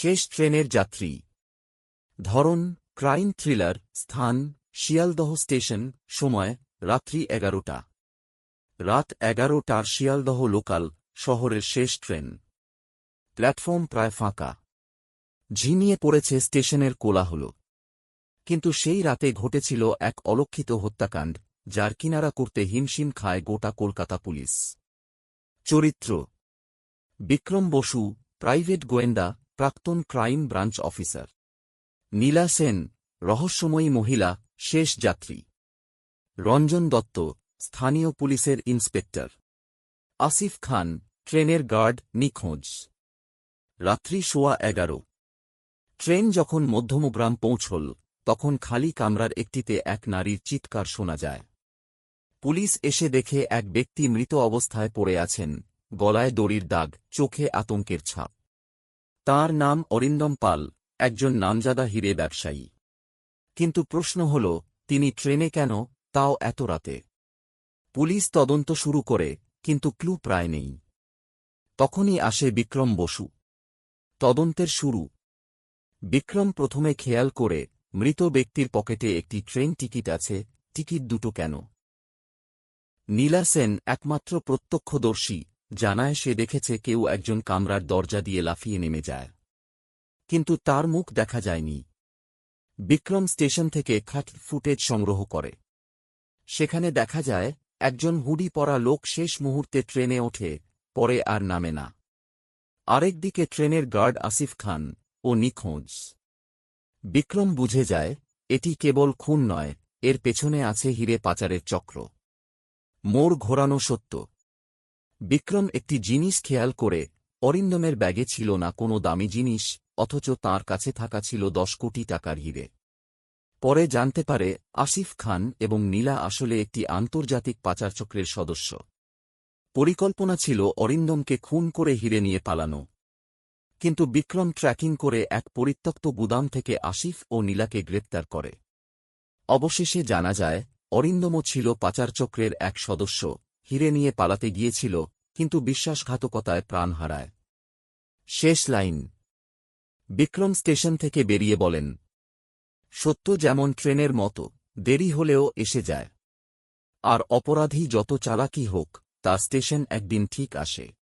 শেষ ট্রেনের যাত্রী। ধরন, ক্রাইম থ্রিলার, স্থান, শিয়ালদহ স্টেশন, সময়, রাত্রি এগারোটা। রাত এগারোটার শিয়ালদহ লোকাল, শহরের শেষ ট্রেন। প্ল্যাটফর্ম প্রায় ফাঁকা। ঝিমিয়ে পড়েছে স্টেশনের কোলাহল। কিন্তু সেই রাতে ঘটেছিল এক অলক্ষিত হত্যাকাণ্ড, যার কিনারা করতে হিমশিম খায় গোটা কলকাতা পুলিশ। চরিত্র। বিক্রম বসু, প্রাইভেট গোয়েন্দা প্রাক্তন crime branch officer. Neela Sen, রহস্যময়ী মহিলা, শেষ যাত্রী। রঞ্জন দত্ত, স্থানীয় পুলিশের ইন্সপেক্টর। আসিফ খান, ট্রেনের গার্ড, নিখোঁজ। রাত্রি সোয়া এগারো। ট্রেন যখন মধ্যমগ্রাম পৌঁছল, তখন খালি কামরার একটিতে এক নারীর চিৎকার শোনা যায়। পুলিশ এসে দেখে এক ব্যক্তি মৃত অবস্থায় পড়ে আছেন, গলায় দড়ির দাগ, চোখে আতঙ্কের ছাপ। তার নাম অরিন্দম পাল, একজন নামজাদা হিরে ব্যবসায়ী। কিন্তু প্রশ্ন হল, তিনি ট্রেনে কেন, তাও এত রাতে? পুলিশ তদন্ত শুরু করে, কিন্তু ক্লু প্রায় নেই। তখনই আসে বিক্রম বসু। তদন্তের শুরু। বিক্রম প্রথমে খেয়াল করে, মৃত ব্যক্তির পকেটে একটি ট্রেন টিকিট আছে, টিকিট দুটো কেন? নীলা সেন একমাত্র প্রত্যক্ষদর্শী জানায় সে দেখেছে কেউ একজন কামরার দরজা দিয়ে লাফিয়ে নেমে যায়। কিন্তু তার মুখ দেখা যায়নি। বিক্রম স্টেশন থেকে খাট ফুটেজ সংগ্রহ করে। সেখানে দেখা যায়, একজন হুডি পরা লোক শেষ মুহূর্তে ট্রেনে ওঠে, পরে আর নামে না। আরেকদিকে ট্রেনের গার্ড আসিফ খান ও নিখোঁজ। বিক্রম বুঝে যায়, এটি কেবল খুন নয়, এর পেছনে আছে হিরে পাচারের চক্র। মোড় ঘোরানো সত্য। বিক্রম একটি জিনিস খেয়াল করে, অরিন্দমের ব্যাগে ছিল না কোনো দামি জিনিস, অথচ তার কাছে থাকা ছিল দশ কোটি টাকার হিরে। পরে জানতে পারে, আসিফ খান এবং নীলা আসলে একটি আন্তর্জাতিক পাচারচক্রের সদস্য। পরিকল্পনা ছিল অরিন্দমকে খুন করে হিরে নিয়ে পালানো। কিন্তু বিক্রম ট্র্যাকিং করে এক পরিত্যক্ত গুদাম থেকে আসিফ ও নীলাকে গ্রেপ্তার করে। অবশেষে জানা যায়, অরিন্দমও ছিল পাচারচক্রের এক সদস্য। হিরে নিয়ে পালাতে গিয়েছিল, কিন্তু বিশ্বাসঘাতকতায় প্রাণ হারায়। শেষ লাইন। বিক্রম স্টেশন থেকে বেরিয়ে বলেন, সত্য যেমন ট্রেনের মতো, দেরি হলেও এসে যায়। আর অপরাধী যত চালাকি হোক তা স্টেশন একদিন ঠিক আসে।